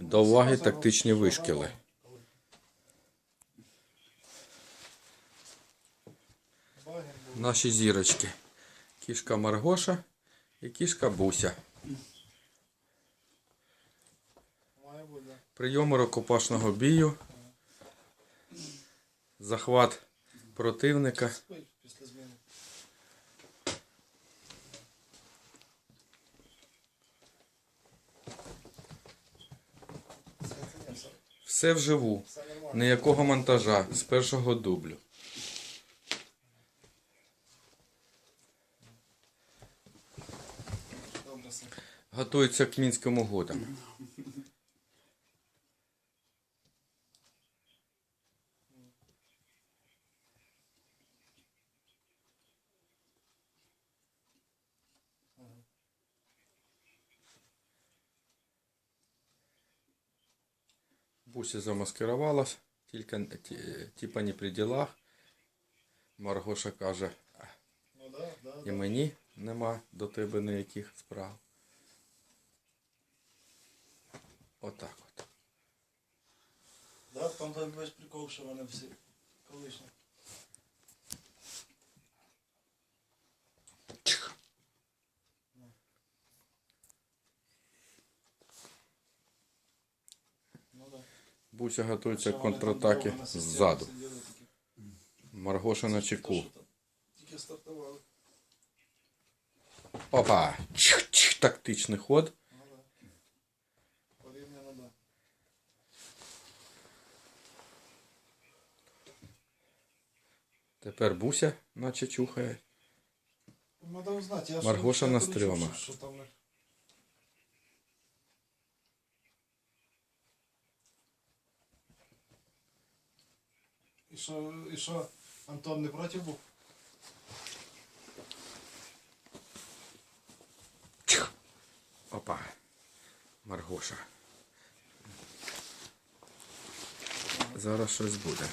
До уваги тактичні вишкіли. Наші зірочки. Кішка Маргоша і кішка Буся. Прийоми рукопашного бію. Захват противника. Все- вживу. Ніякого монтажа з першого дублю. Готується к мінським угодам. Буся замаскировалась, тільки типа не при ділах. Маргоша каже, Ну да, да, і мені нема до тебе ніяких справ. Отак от. Да, там той весь прикол, що вони всі колишні. Ну да. Буся готується к контратаки ззаду. Маргоша на чеку. Опа! Чик-чик, Тактичний ход. Тепер Буся наче чухає. Маргоша на стрьомах. Що, І що, Антон не проти був? Опа. Маргоша. Зараз щось буде.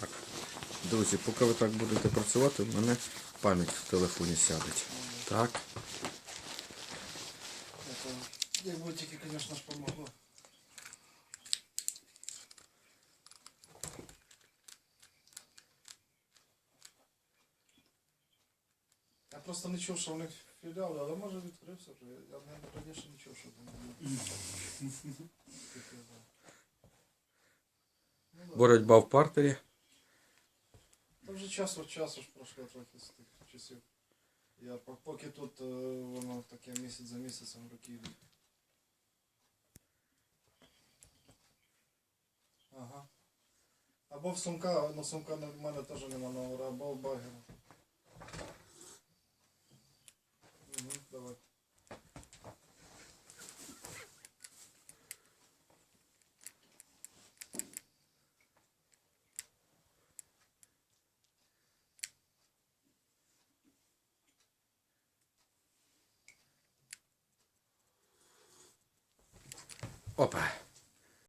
Так. Друзі, поки ви так будете працювати, в мене пам'ять в телефоні сядеть. Так. Это, якби тільки, звісно ж, помогло. Просто не чув, що в них філіали, але може відкрився вже. Я не раніше не чув, що там. Ну, да. Боротьба в партері. Та вже час від часу ж пройшло трохи з тих часів. Я по- поки тут е, воно таке місяць за місяцем роки йдуть. Ага. Або в сумка, ну сумка в мене теж нема номера, або в багера. Опа.